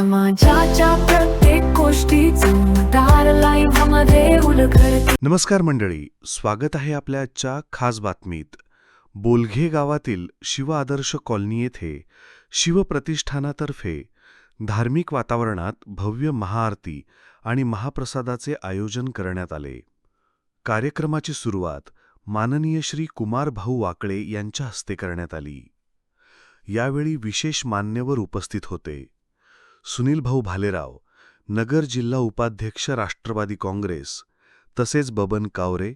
समाजाच्या प्रत्येक गोष्टी नमस्कार मंडळी स्वागत आहे आपल्या आजच्या खास बातमीत. बोलघे गावातील शिव आदर्श कॉलनी येथे शिवप्रतिष्ठानातर्फे धार्मिक वातावरणात भव्य महाआरती आणि महाप्रसादाचे आयोजन करण्यात आले. कार्यक्रमाची सुरुवात माननीय श्री कुमार भाऊ वाकळे यांच्या हस्ते करण्यात आली. यावेळी विशेष मान्यवर उपस्थित होते. सुनील भाऊ भालेराव नगर जिल्हा उपाध्यक्ष राष्ट्रवादी काँग्रेस तसेच बबन कावरे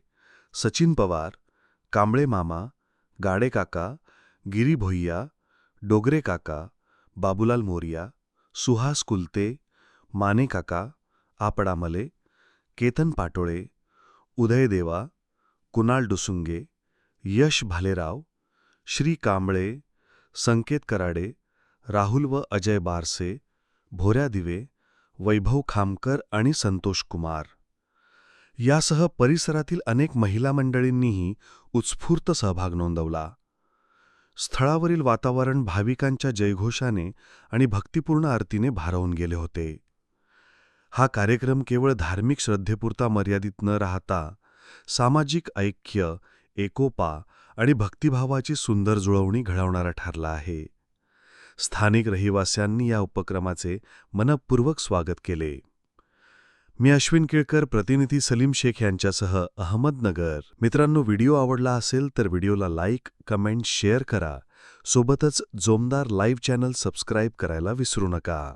सचिन पवार कांबळे मामा गाडे काका गिरी भोय्या डोगरे काका बाबूलाल मोरिया सुहास कुलते माने काका आपडामले केतन पाटोळे उदय देवा कुणाल डुसुंगे यश भालेराव श्री कांबळे संकेत कराडे राहुल व अजय बारसे भोऱ्या दिवे वैभव खामकर आणि संतोष कुमार. यासह परिसरातील अनेक महिला मंडळींनीही उत्स्फूर्त सहभाग नोंदवला. स्थळावरील वातावरण भाविकांच्या जयघोषाने आणि भक्तिपूर्ण आरतीने भारावून गेले होते. हा कार्यक्रम केवळ धार्मिक श्रद्धेपुरता मर्यादित न राहता सामाजिक ऐक्य एकोपा आणि भक्तिभावाची सुंदर जुळवणी घडवणारा ठरला आहे. स्थानिक रहिवास्यांनी या उपक्रमाचे मनपूर्वक स्वागत केले. मी अश्विन केळकर प्रतिनिधी सलीम शेख यांच्यासह अहमदनगर. मित्रांनो व्हिडिओ आवडला असेल तर व्हिडिओला लाईक कमेंट शेअर करा. सोबतच जोमदार लाईव्ह चॅनल सबस्क्राईब करायला विसरू नका.